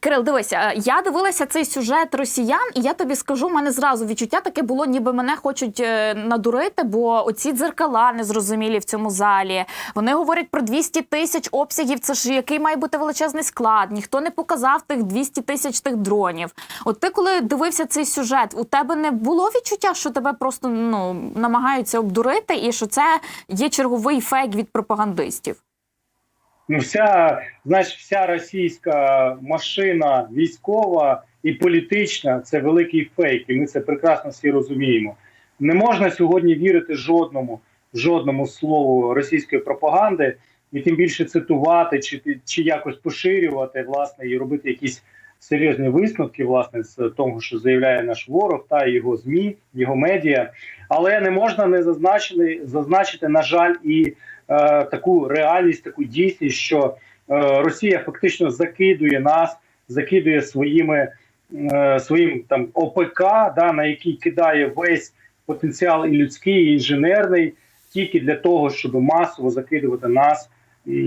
Кирил, дивися, я дивилася цей сюжет росіян, і я тобі скажу, в мене зразу відчуття таке було, ніби мене хочуть е, надурити, бо оці дзеркала незрозумілі в цьому залі. Вони говорять про 200 тисяч обсягів. Це ж який має бути величезний склад. Ніхто не показав тих 200 тисяч тих дронів. От ти, коли дивився цей сюжет, у тебе не було відчуття, що тебе просто ну намагаються обдурити, і що це є черговий фейк від пропагандистів. Ну, вся, знаєш, вся російська машина військова і політична це великий фейк, і ми це прекрасно всі розуміємо. Не можна сьогодні вірити жодному, жодному слову російської пропаганди, і тим більше цитувати чи, чи якось поширювати, власне, і робити якісь серйозні висновки, власне, з того, що заявляє наш ворог та його змі, його медіа. Але не можна не зазначити, зазначити, на жаль, і е, таку реальність, таку дійсність, що е, Росія фактично закидує нас, закидує своїми е, своїм там ОПК, да, на який кидає весь потенціал і людський, і інженерний, тільки для того, щоб масово закидувати нас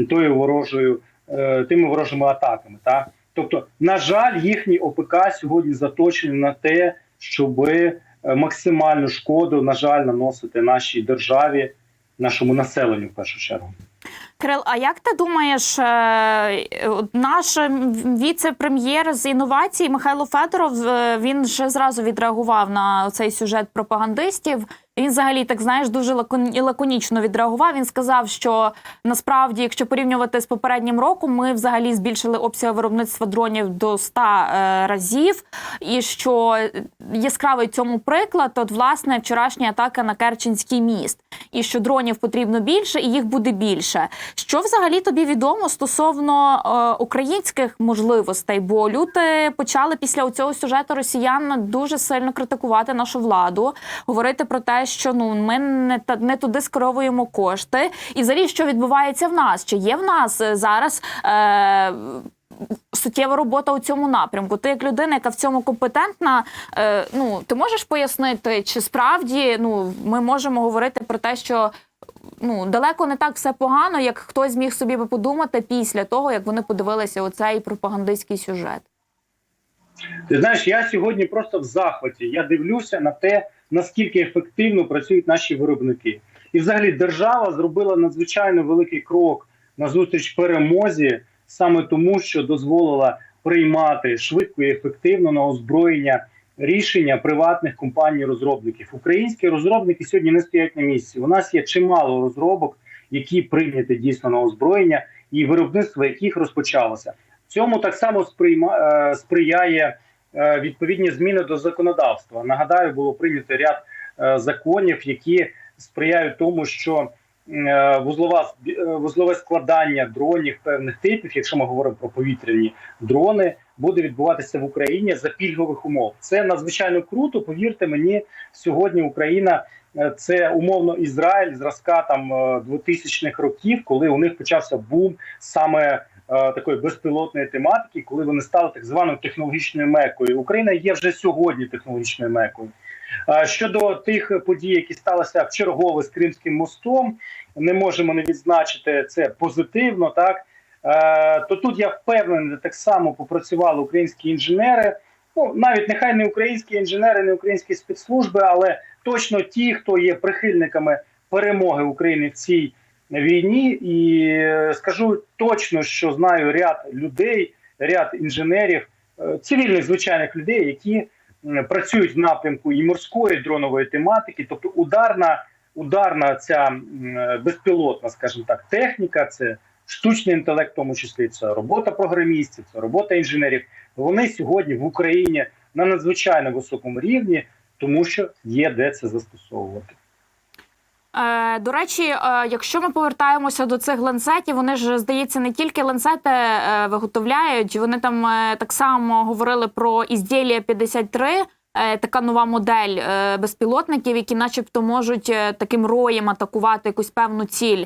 тою ворожою, е, тими ворожими атаками. Та? Тобто, на жаль, їхні ОПК сьогодні заточені на те, щоб максимальну шкоду, на жаль, наносити нашій державі, нашому населенню в першу чергу. Кирил, а як ти думаєш, е, наш віце-прем'єр з інновацій Михайло Федоров е, він ще зразу відреагував на цей сюжет пропагандистів. Він взагалі так знаєш дуже лакон- лаконічно відреагував. Він сказав, що насправді, якщо порівнювати з попереднім роком, ми взагалі збільшили обсяг виробництва дронів до 100 е, разів. І що яскравий цьому приклад, от власне вчорашня атака на Керченський міст, і що дронів потрібно більше, і їх буде більше. Що взагалі тобі відомо стосовно е, українських можливостей? Бо люди почали після цього сюжету росіян дуже сильно критикувати нашу владу, говорити про те, що ну ми не та не туди скеровуємо кошти, і взагалі що відбувається в нас? Чи є в нас е, зараз? Е, Суттєва робота у цьому напрямку. Ти як людина, яка в цьому компетентна, е, ну ти можеш пояснити, чи справді ну ми можемо говорити про те, що ну далеко не так все погано, як хтось зміг собі би подумати після того, як вони подивилися оцей пропагандистський сюжет. Ти знаєш, я сьогодні просто в захваті. Я дивлюся на те, наскільки ефективно працюють наші виробники. І, взагалі, держава зробила надзвичайно великий крок назустріч перемозі, саме тому, що дозволила приймати швидко і ефективно на озброєння рішення приватних компаній-розробників. Українські розробники сьогодні не стоять на місці. У нас є чимало розробок, які прийняті дійсно на озброєння, і виробництво яких розпочалося. Цьому так само сприйма, е, сприяє е, відповідні зміни до законодавства. Нагадаю, було прийнято ряд е, законів, які сприяють тому, що вузлова е, вузлове складання дронів певних типів, якщо ми говоримо про повітряні дрони, буде відбуватися в Україні за пільгових умов. Це надзвичайно круто. Повірте мені, сьогодні Україна. е, Це умовно Ізраїль зразка там е, 2000-х років, коли у них почався бум саме е, такої безпілотної тематики, коли вони стали так званою технологічною мекою. Україна є вже сьогодні технологічною мекою. Щодо тих подій, які сталися в чергове з Кримським мостом, не можемо не відзначити це позитивно, так то тут я впевнений, так само попрацювали українські інженери. Ну навіть нехай не українські інженери, не українські спецслужби, але точно ті, хто є прихильниками перемоги України в цій війні, і е, скажу точно, що знаю ряд людей, ряд інженерів, е, цивільних звичайних людей, які працюють в напрямку і морської і дронової тематики, тобто ударна, ударна ця е, безпілотна, скажімо так, техніка, це штучний інтелект, в тому числі це робота програмістів, це робота інженерів. Вони сьогодні в Україні на надзвичайно високому рівні, тому що є де це застосовувати. Е, до речі, е, якщо ми повертаємося до цих ланцетів, вони ж здається не тільки ланцети е, виготовляють, вони там так само говорили про ізділія 53, е, така нова модель безпілотників, які, начебто, можуть таким роєм атакувати якусь певну ціль.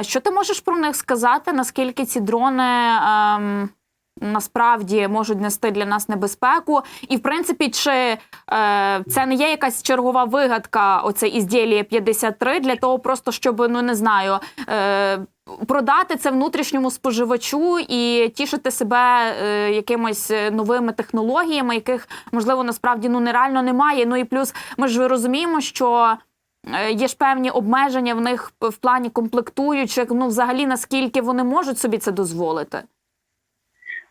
Що ти можеш про них сказати? Наскільки ці дрони? ем, Насправді можуть нести для нас небезпеку, і в принципі, чи е, це не є якась чергова вигадка, оце ізділія 53, для того, просто щоб ну не знаю, е, продати це внутрішньому споживачу і тішити себе е, якимось е, новими технологіями, яких можливо насправді ну нереально немає. Ну і плюс ми ж розуміємо, що. е, Є ж певні обмеження в них в плані комплектуючих. Ну, взагалі, наскільки вони можуть собі це дозволити?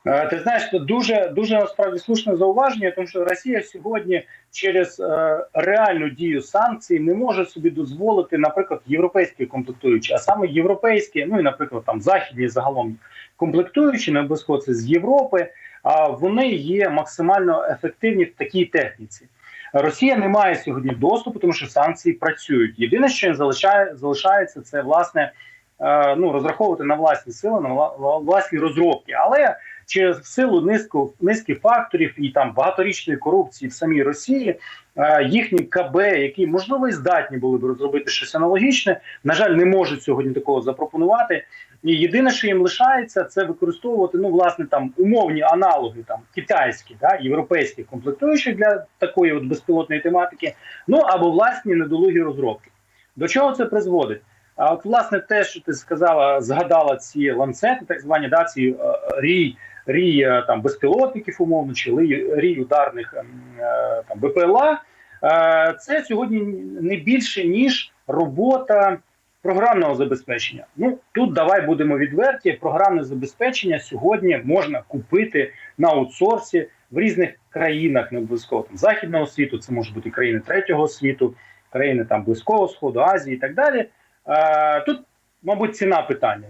Е, Ти знаєш, це дуже дуже насправді слушне зауваження, тому що Росія сьогодні через е, реальну дію санкцій не може собі дозволити, наприклад, європейські комплектуючі, а саме європейські, ну і наприклад, там західні загалом комплектуючі, обов'язково це з Європи. А вони є максимально ефективні в такій техніці. Росія не має сьогодні доступу, тому що санкції працюють. Єдине, що залишає, залишається, це власне е, ну розраховувати на власні сили, на власні розробки, але через силу низку низки факторів і там багаторічної корупції в самій Росії. е, Їхні КБ, які можливо і здатні були б розробити щось аналогічне, на жаль, не можуть сьогодні такого запропонувати. І єдине, що їм лишається, це використовувати ну власне там умовні аналоги, там китайські, да, європейські комплектуючі для такої от безпілотної тематики, ну або власні недолугі розробки. До чого це призводить? А от власне те, що ти сказала, згадала ці ланцети, так звані да, ці е, рій рій е, там безпілотників, умовно, чи рій, ударних ем, е, там БПЛА. Е, Це сьогодні не більше ніж робота програмного забезпечення. Ну тут давай будемо відверті. Програмне забезпечення сьогодні можна купити на аутсорсі в різних країнах, не обов'язково там західного світу. Це можуть бути країни третього світу, країни там близького сходу, Азії і так далі. Тут мабуть, ціна питання.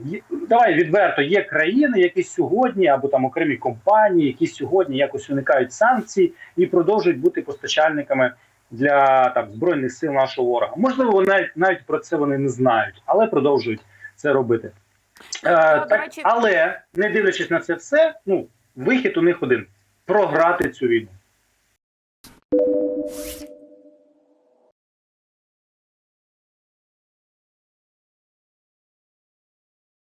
Давай відверто, є країни, які сьогодні, або там окремі компанії, які сьогодні якось уникають санкцій і продовжують бути постачальниками для там збройних сил нашого ворога. Можливо, навіть навіть про це вони не знають, але продовжують це робити. Е, до так, речі- але не дивлячись на це все, ну вихід у них один програти цю війну.